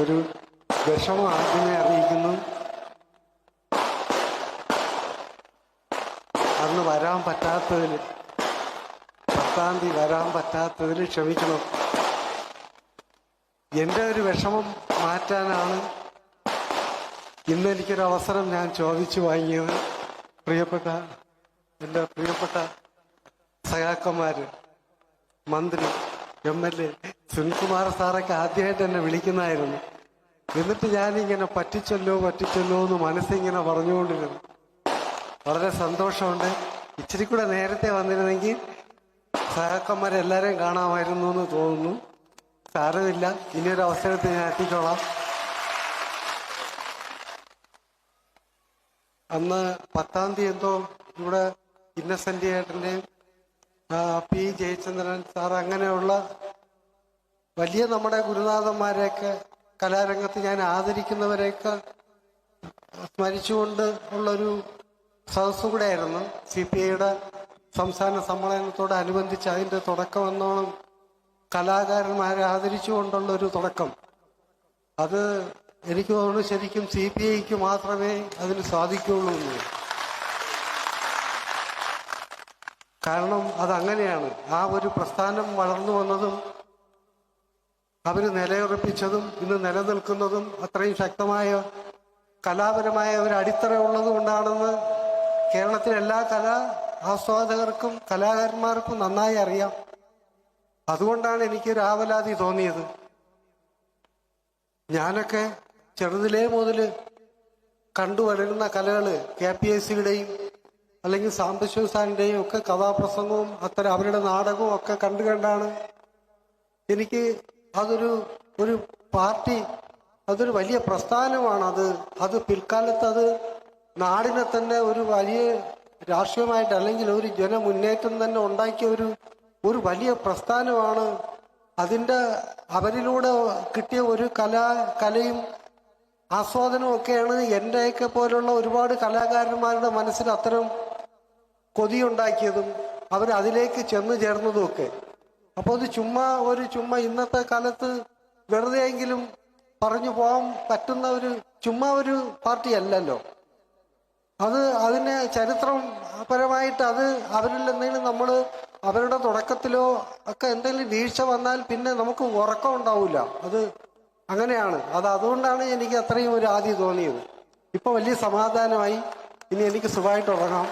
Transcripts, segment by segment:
ഒരു വിഷമം ആദ്യമേ അറിയിക്കുന്നു. അന്ന് വരാൻ പറ്റാത്തതിൽ പത്താം തീയതി വരാൻ പറ്റാത്തതിൽ ക്ഷമിക്കണം. എന്റെ ഒരു വിഷമം മാറ്റാനാണ് ഇന്ന് എനിക്കൊരു അവസരം ഞാൻ ചോദിച്ചു വാങ്ങിയത്. പ്രിയപ്പെട്ട എന്റെ പ്രിയപ്പെട്ട സഹാക്കന്മാര് മന്ത്രി എം എൽ എ സുനിൽകുമാർ സാറൊക്കെ ആദ്യമായിട്ട് എന്നെ വിളിക്കുന്നതായിരുന്നു. എന്നിട്ട് ഞാനിങ്ങനെ പറ്റിച്ചല്ലോ പറ്റിച്ചല്ലോ എന്ന് മനസ്സിങ്ങനെ പറഞ്ഞുകൊണ്ടിരുന്നു. വളരെ സന്തോഷമുണ്ട്. ഇച്ചിരി കൂടെ നേരത്തെ വന്നിരുന്നെങ്കിൽ സഹാക്കന്മാരെല്ലാവരെയും കാണാമായിരുന്നു എന്ന് തോന്നുന്നു. സാരമില്ല. ഇനിയൊരു അവസരത്തിൽ ഞാൻ എത്തിക്കോളാം. അന്ന് പത്താം തീയതി എന്തോ ഇവിടെ ഇന്നസെന്റ് ഏട്ടന്റെയും പി ജയചന്ദ്രൻ സാർ അങ്ങനെയുള്ള വലിയ നമ്മുടെ ഗുരുനാഥന്മാരെയൊക്കെ കലാരംഗത്ത് ഞാൻ ആദരിക്കുന്നവരെയൊക്കെ സ്മരിച്ചുകൊണ്ട് ഉള്ളൊരു സദസ്സു കൂടെ ആയിരുന്നു സി പി ഐയുടെ സംസ്ഥാന സമ്മേളനത്തോടനുബന്ധിച്ച് അതിന്റെ തുടക്കം എന്നോണം കലാകാരന്മാരെ ആദരിച്ചുകൊണ്ടുള്ള ഒരു തുടക്കം. അത് എനിക്ക് തോന്നുന്നു ശരിക്കും സി പി ഐക്ക് മാത്രമേ അതിന് സാധിക്കുകയുള്ളൂ എന്ന്. കാരണം അതങ്ങനെയാണ്. ആ ഒരു പ്രസ്ഥാനം വളർന്നു വന്നതും അവർ നിലയുറപ്പിച്ചതും ഇന്ന് നിലനിൽക്കുന്നതും അത്രയും ശക്തമായ കലാപരമായ ഒരു അടിത്തറ ഉള്ളത് കൊണ്ടാണെന്ന് കേരളത്തിലെ എല്ലാ കലാ ആസ്വാദകർക്കും കലാകാരന്മാർക്കും നന്നായി അറിയാം. അതുകൊണ്ടാണ് എനിക്ക് രാവലാതി തോന്നിയത്. ഞാനൊക്കെ ചെറുതിലേ മുതൽ കണ്ടുവളരുന്ന കലകൾ കെ പി എസ് സിയുടെയും അല്ലെങ്കിൽ സാംബശിവ സാറിന്റെയും ഒക്കെ കഥാപ്രസംഗവും അത്തരം അവരുടെ നാടകവും ഒക്കെ കണ്ടു കണ്ടാണ് എനിക്ക് അതൊരു ഒരു പാർട്ടി അതൊരു വലിയ പ്രസ്ഥാനമാണ്. അത് അത് പിൽക്കാലത്ത് അത് നാടിനെ തന്നെ ഒരു വലിയ രാഷ്ട്രീയമായിട്ട് അല്ലെങ്കിൽ ഒരു ജനമുന്നേറ്റം തന്നെ ഉണ്ടാക്കിയ ഒരു ഒരു വലിയ പ്രസ്ഥാനമാണ്. അതിന്റെ അവരിലൂടെ കിട്ടിയ ഒരു കലാ കലയും ആസ്വാദനവും ഒക്കെയാണ് എന്റെയൊക്കെ പോലുള്ള ഒരുപാട് കലാകാരന്മാരുടെ മനസ്സിൽ അത്തരം കൊതിയുണ്ടാക്കിയതും അവർ അതിലേക്ക് ചെന്ന് ചേർന്നതും ഒക്കെ. അപ്പോൾ അത് ചുമ്മാ ഒരു ചുമ്മാ ഇന്നത്തെ കാലത്ത് വെറുതെയെങ്കിലും പറഞ്ഞു പോകാൻ പറ്റുന്ന ഒരു ചുമ്മാ ഒരു പാർട്ടി അല്ലല്ലോ. അത് അതിന് ചരിത്രപരമായിട്ട് അത് അവരിൽ എന്തെങ്കിലും നമ്മൾ അവരുടെ തുടക്കത്തിലോ ഒക്കെ എന്തെങ്കിലും വീഴ്ച വന്നാൽ പിന്നെ നമുക്ക് ഉറക്കം ഉണ്ടാവില്ല അത് അങ്ങനെയാണ്. അത് അതുകൊണ്ടാണ് എനിക്ക് അത്രയും ഒരു ആദ്യം തോന്നിയത്. ഇപ്പൊ വലിയ സമാധാനമായി. ഇനി എനിക്ക് സുഖമായിട്ട് ഉറങ്ങാം.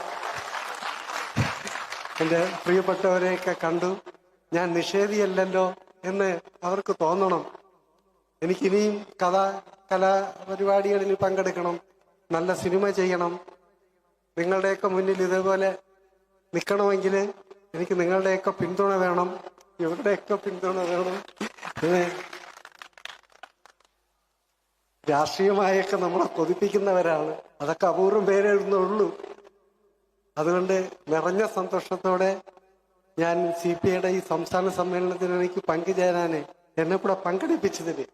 എന്റെ പ്രിയപ്പെട്ടവരെയൊക്കെ കണ്ടു. ഞാൻ നിഷേധിയല്ലല്ലോ എന്ന് അവർക്ക് തോന്നണം. എനിക്കിനിയും കഥ കലാപരിപാടികളിൽ പങ്കെടുക്കണം നല്ല സിനിമ ചെയ്യണം. നിങ്ങളുടെയൊക്കെ മുന്നിൽ ഇതേപോലെ നിൽക്കണമെങ്കിൽ എനിക്ക് നിങ്ങളുടെയൊക്കെ പിന്തുണ വേണം. ഇവരുടെയൊക്കെ പിന്തുണ വേണം. രാഷ്ട്രീയമായൊക്കെ നമ്മളെ കൊതിപ്പിക്കുന്നവരാണ്. അതൊക്കെ അപൂർവം പേരെഴുതുന്നുള്ളൂ. അതുകൊണ്ട് നിറഞ്ഞ സന്തോഷത്തോടെ ഞാൻ സി പി ഐയുടെ ഈ സംസ്ഥാന സമ്മേളനത്തിന് എനിക്ക് പങ്കുചേരാന് എന്നെ കൂടെ പങ്കെടുപ്പിച്ചതിന്.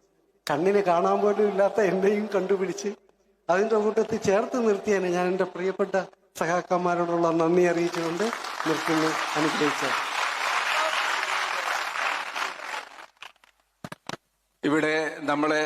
കണ്ണിന് കാണാൻ പോലും ഇല്ലാത്ത എന്നെയും കണ്ടുപിടിച്ച് അതിന്റെ കൂട്ടത്തിൽ ചേർത്ത് നിർത്തിയാണ് ഞാൻ എന്റെ പ്രിയപ്പെട്ട സഹാക്കന്മാരോടുള്ള നന്ദി അറിയിച്ചുകൊണ്ട് നിർത്തുന്നു അനുഗ്രഹിച്ചു. ഇവിടെ നമ്മളെ